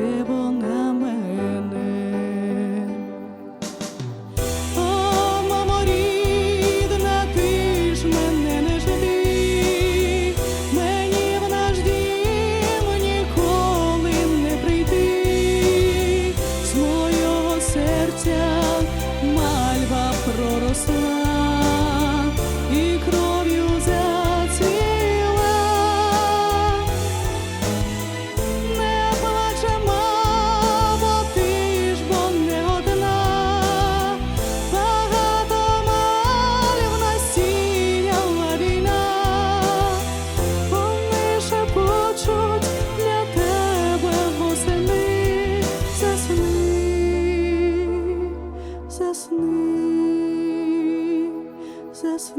세 번을 O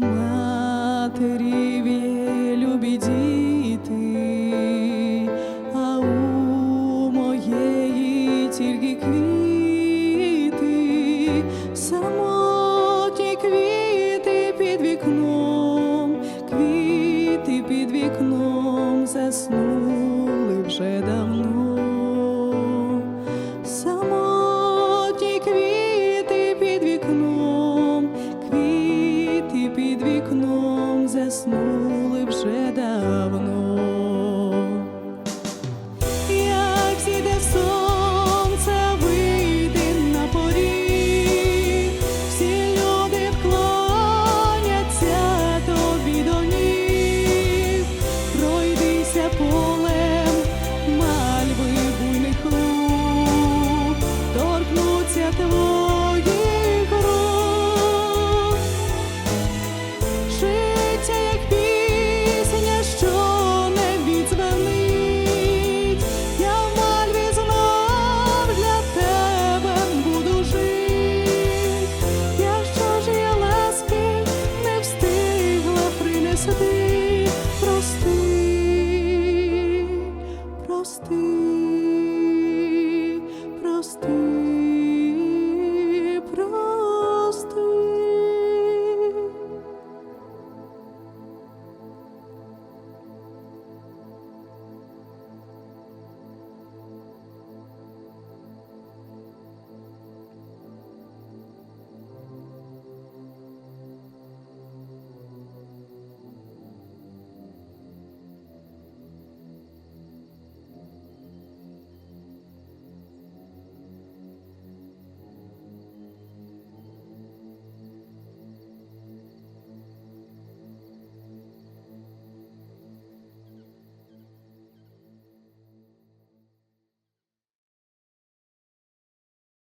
material. вже давно, самотні квіти під вікном, квіти під вікном заснули.